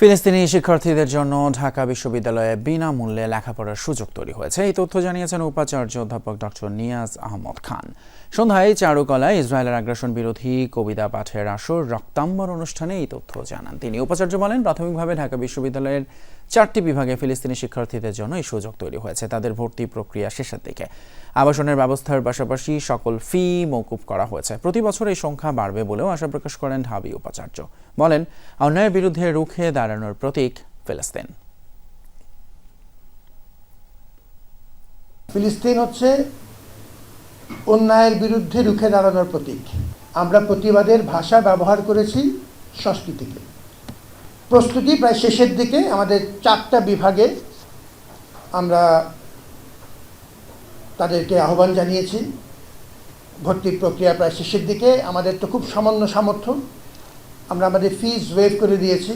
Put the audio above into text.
ফিলিস্তিনি শিক্ষার্থীদের জন্য ঢাকা বিশ্ববিদ্যালয়ে বিনামূল্যে লেখাপড়ার সুযোগ তৈরি হয়েছে। এই তথ্য জানিয়েছেন উপাচার্য অধ্যাপক ডক্টর নিয়াজ আহমদ খান। সন্ধ্যায় চারুকলায় ইসরায়েলের আগ্রাসন বিরোধী কবিতা পাঠের আসর রক্তাম্বর অনুষ্ঠানে এই তথ্য জানান তিনি। উপাচার্য বলেন, প্রাথমিকভাবে ঢাকা বিশ্ববিদ্যালয়ের চারটি বিভাগে ফিলিস্তিনি শিক্ষার্থীদের জন্য এই সুযোগ তৈরি হয়েছে। তাদের ভর্তি প্রক্রিয়া শেষের দিকে। আবাসনের ব্যবস্থার পাশাপাশি সকল ফি মৌকুব করা হয়েছে। প্রতি বছর এই সংখ্যা বাড়বে বলেও আশা প্রকাশ করেন ঢাবি উপাচার্য। বলেন, অন্যায়ের বিরুদ্ধে রুখে দাঁড়ানোর প্রতীক ফিলিস্তিন। ফিলিস্তিন হচ্ছে অন্যায়ের বিরুদ্ধে রুখে দাঁড়ানোর প্রতীক। আমরা প্রতিবাদের ভাষা ব্যবহার করেছি সংস্কৃতিকে প্রস্তুতি প্রায় শেষের দিকে আমাদের চারটা বিভাগে আমরা তাদেরকে আহ্বান জানিয়েছি। ভর্তির প্রক্রিয়া প্রায় শেষের দিকে। আমাদের তো খুব সামান্য সামর্থ্য। আমরা আমাদের ফিজ ওয়েভ করে দিয়েছি।